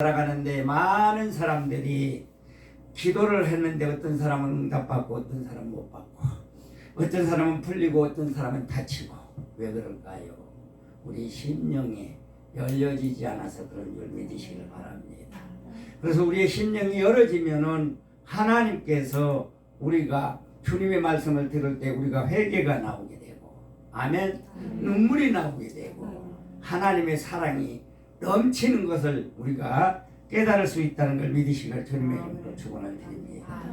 살아가는데 많은 사람들이 기도를 했는데 어떤 사람은 응답받고 어떤 사람은 못 받고 어떤 사람은 풀리고 어떤 사람은 다치고 왜 그럴까요? 우리 심령이 열려지지 않아서 그런 줄 믿으시길 바랍니다. 그래서 우리의 심령이 열어지면은 하나님께서 우리가 주님의 말씀을 들을 때 우리가 회개가 나오게 되고 아멘 눈물이 나오게 되고 하나님의 사랑이 넘치는 것을 우리가 깨달을 수 있다는 걸 믿으시길 주님의 이름으로 축원을 드립니다.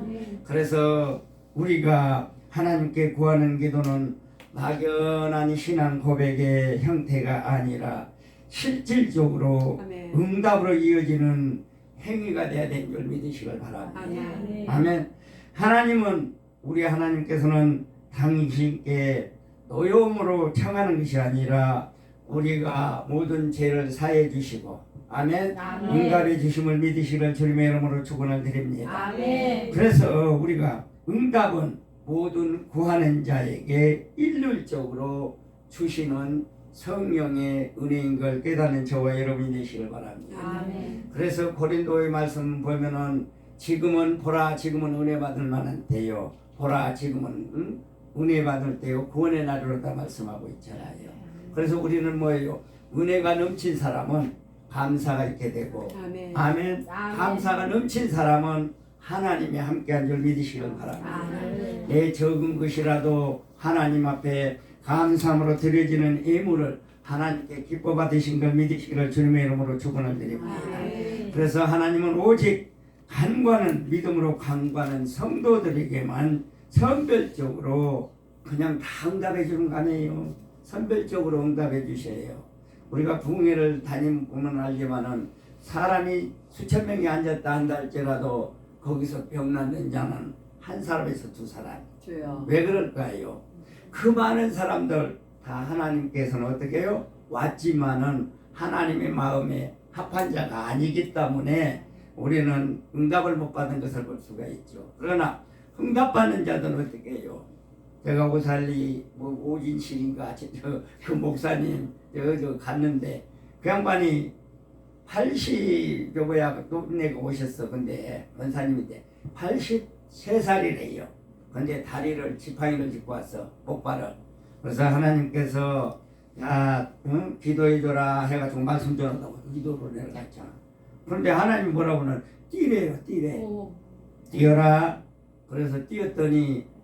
그래서 우리가 하나님께 구하는 기도는 막연한 신앙 고백의 형태가 아니라 실질적으로. 응답으로 이어지는 행위가 돼야 되는 줄 믿으시길 바랍니다. 아멘. 아멘. 하나님은 우리 하나님께서는 당신께 노여움으로 청하는 것이 아니라 우리가 모든 죄를 사해 주시고 아멘. 아멘. 응답해 주심을 믿으시길 주님의 이름으로 축원을 드립니다. 아멘. 그래서 우리가 응답은 모든 구하는 자에게 일률적으로 주시는 성령의 은혜인 걸 깨닫는 저와 여러분이 되시길 바랍니다. 아멘. 그래서 고린도의 말씀 보면은 지금은 보라 지금은 은혜 받을 만한 때요 보라 지금은 응? 은혜 받을 때요 구원의 날이로다 말씀하고 있잖아요. 그래서 우리는 뭐예요? 은혜가 넘친 사람은 감사가 있게 되고 아멘. 아멘. 아멘. 감사가 넘친 사람은 하나님이 함께한 줄 믿으시길 바랍니다. 아멘. 내 적은 것이라도 하나님 앞에 감사함으로 드려지는 예물을 하나님께 기뻐 받으신 걸 믿으시기를 주님의 이름으로 축원을 드립니다. 아멘. 그래서 하나님은 오직 간과는 믿음으로 간과는 성도들에게만 선별적으로 그냥 다 응답해 주는 거 아니에요. 선별적으로 응답해 주셔요. 우리가 부흥회를 다니면 보면 알지만은 사람이 수천 명이 앉았다 한다 할지라도 거기서 병 낫는 자는 한 사람에서 두 사람. 주여. 왜 그럴까요? 그 많은 사람들 다 하나님께서는 어떻게 해요? 왔지만은 하나님의 마음에 합한 자가 아니기 때문에 우리는 응답을 못 받은 것을 볼 수가 있죠. 그러나 응답받는 자들은 어떻게 해요? 제가 오살리 뭐 오진실인가 저, 그 목사님 저, 저 갔는데 그 양반이 80 요거야 동네가 오셨어. 근데 원사님인데 83살이래요. 근데 다리를 지팡이를 짚고 왔어. 목발을. 그래서 하나님께서 야 응? 기도해줘라 해가지고 말씀 전한다고 기도로 내려갔잖아. 그런데 하나님 뭐라고는 뛰래요 뛰래. 오. 뛰어라. 그래서 뛰었더니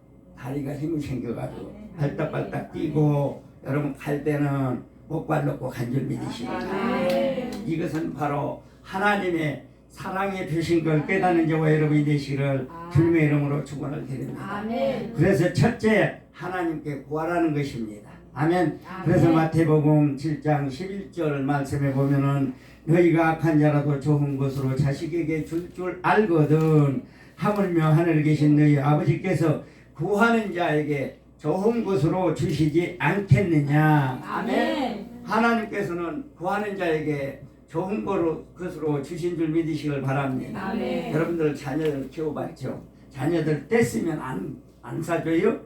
다리가 힘이 생겨가지고 발딱발딱 뛰고 여러분 갈 때는 목발 놓고 간줄 믿으시고 아멘. 이것은 바로 하나님의 사랑의 표신 걸 깨닫는 저와 여러분이 되시기를 주님의 이름으로 축원을 드립니다. 그래서 첫째 하나님께 구하라는 것입니다. 아멘. 그래서 마태복음 7장 11절 말씀에 보면은 너희가 악한 자라도 좋은 것으로 자식에게 줄 줄 알거든 하물며 하늘에 계신 너희 아버지께서 구하는 자에게 좋은 것으로 주시지 않겠느냐. 아멘. 하나님께서는 구하는 자에게 좋은 거로 것으로 주신 줄 믿으시길 바랍니다. 아멘. 여러분들 자녀들 키워봤죠? 자녀들 뗐으면 안, 안 사줘요?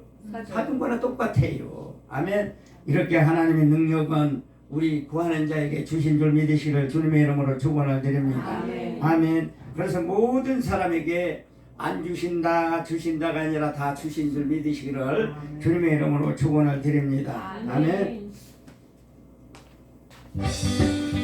사준 거나 똑같아요. 아멘. 이렇게 하나님의 능력은 우리 구하는 자에게 주신 줄 믿으시길 주님의 이름으로 축원을 드립니다. 아멘. 아멘. 그래서 모든 사람에게 안 주신다 주신다가 아니라 다 주신 줄 믿으시기를 주님의 이름으로 축원을 드립니다. 아멘. 아멘.